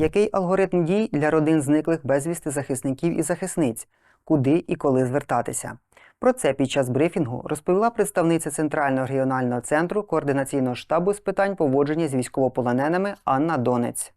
Який алгоритм дій для родин зниклих безвісти захисників і захисниць? Куди і коли звертатися? Про це під час брифінгу розповіла представниця Центрального регіонального центру координаційного штабу з питань поводження з військовополоненими Анна Донець.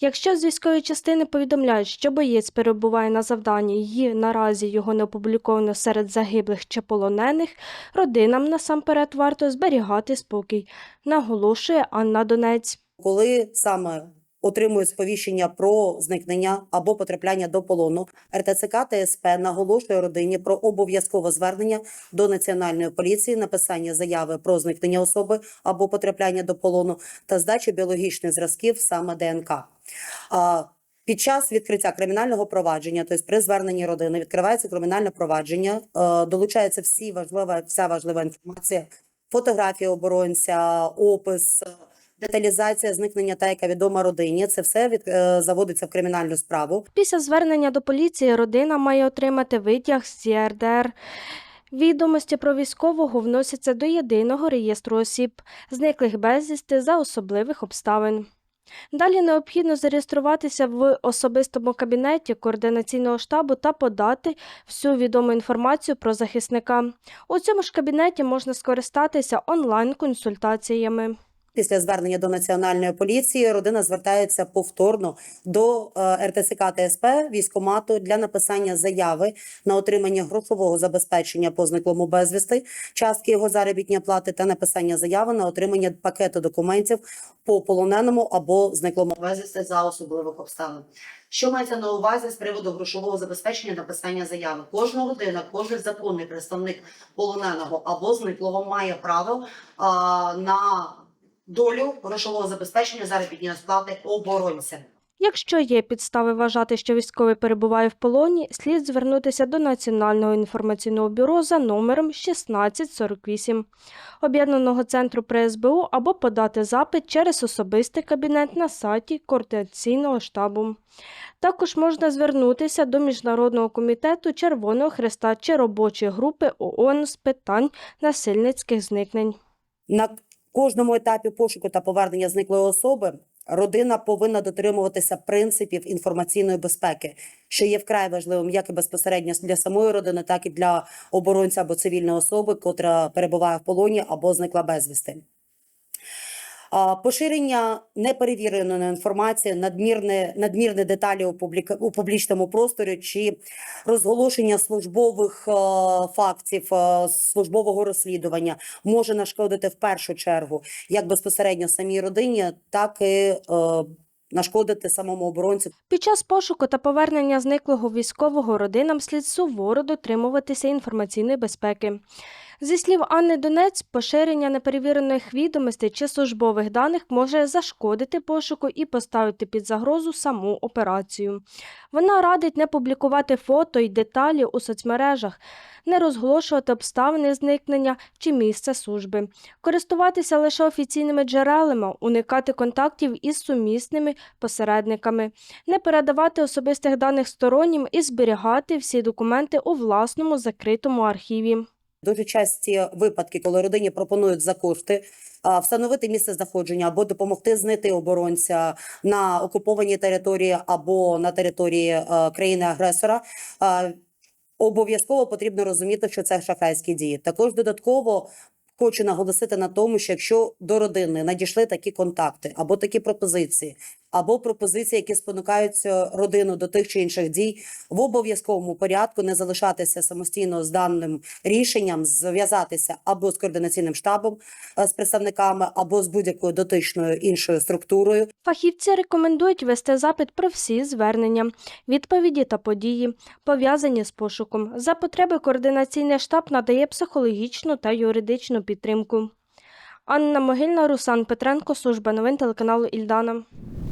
Якщо з військової частини повідомляють, що боєць перебуває на завданні і наразі його не опубліковано серед загиблих чи полонених, родинам насамперед варто зберігати спокій, наголошує Анна Донець. коли саме отримують сповіщення про зникнення або потрапляння до полону, РТЦК ТСП наголошує родині про обов'язкове звернення до національної поліції, написання заяви про зникнення особи або потрапляння до полону та здачу біологічних зразків саме ДНК. Під час відкриття кримінального провадження, тобто при зверненні родини, відкривається кримінальне провадження, е, долучається всі важлива, вся важлива інформація, фотографія оборонця, опис, деталізація зникнення та яка відома родині. Це все від, е, заводиться в кримінальну справу. Після звернення до поліції родина має отримати витяг з ЄРДР. Відомості про військового вносяться до єдиного реєстру осіб, зниклих безвісти за особливих обставин. Далі необхідно зареєструватися в особистому кабінеті координаційного штабу та подати всю відому інформацію про захисника. У цьому ж кабінеті можна скористатися онлайн-консультаціями. Після звернення до національної поліції родина звертається повторно до е, РТЦК ТСП військомату для написання заяви на отримання грошового забезпечення по зниклому безвісти, частки його заробітної плати та написання заяви на отримання пакету документів по полоненому або зниклому безвісти за особливих обставин. Що мається на увазі з приводу грошового забезпечення написання заяви? Кожна людина, кожен законний представник полоненого або зниклого має право а, на долю грошового забезпечення заробітної сплати оборонця. Якщо є підстави вважати, що військовий перебуває в полоні, слід звернутися до Національного інформаційного бюро за номером 1648 Об'єднаного центру при СБУ або подати запит через особистий кабінет на сайті координаційного штабу. Також можна звернутися до Міжнародного комітету Червоного Хреста чи робочої групи ООН з питань насильницьких зникнень. На кожному етапі пошуку та повернення зниклої особи родина повинна дотримуватися принципів інформаційної безпеки, що є вкрай важливим як і безпосередньо для самої родини, так і для оборонця або цивільної особи, котра перебуває в полоні або зникла безвісти. Поширення неперевіреної інформації, надмірне, надмірні деталі у, публіка, у публічному просторі чи розголошення службових е, фактів, е, службового розслідування може нашкодити в першу чергу як безпосередньо самій родині, так і е, нашкодити самому оборонцю. Під час пошуку та повернення зниклого військового родинам слід суворо дотримуватися інформаційної безпеки. Зі слів Анни Донець, поширення неперевірених відомостей чи службових даних може зашкодити пошуку і поставити під загрозу саму операцію. Вона радить не публікувати фото й деталі у соцмережах, не розголошувати обставини зникнення чи місце служби, користуватися лише офіційними джерелами, уникати контактів із сумісними посередниками, не передавати особистих даних стороннім і зберігати всі документи у власному закритому архіві. Дуже часті випадки, коли родині пропонують за кошти встановити місце знаходження або допомогти знайти оборонця на окупованій території або на території е, країни-агресора. Обов'язково потрібно розуміти, що це шахрайські дії. Також додатково хочу наголосити на тому, що якщо до родини надійшли такі контакти або такі пропозиції, або пропозиції, які спонукаються родину до тих чи інших дій, в обов'язковому порядку не залишатися самостійно з даним рішенням, зв'язатися або з координаційним штабом е, з представниками, або з будь-якою дотичною іншою структурою, Фахівці рекомендують вести запит про всі звернення, відповіді та події, пов'язані з пошуком. За потреби координаційний штаб надає психологічну та юридичну підтримку. Анна Могильна, Руслан Петренко, служба новин телеканалу Ільдана.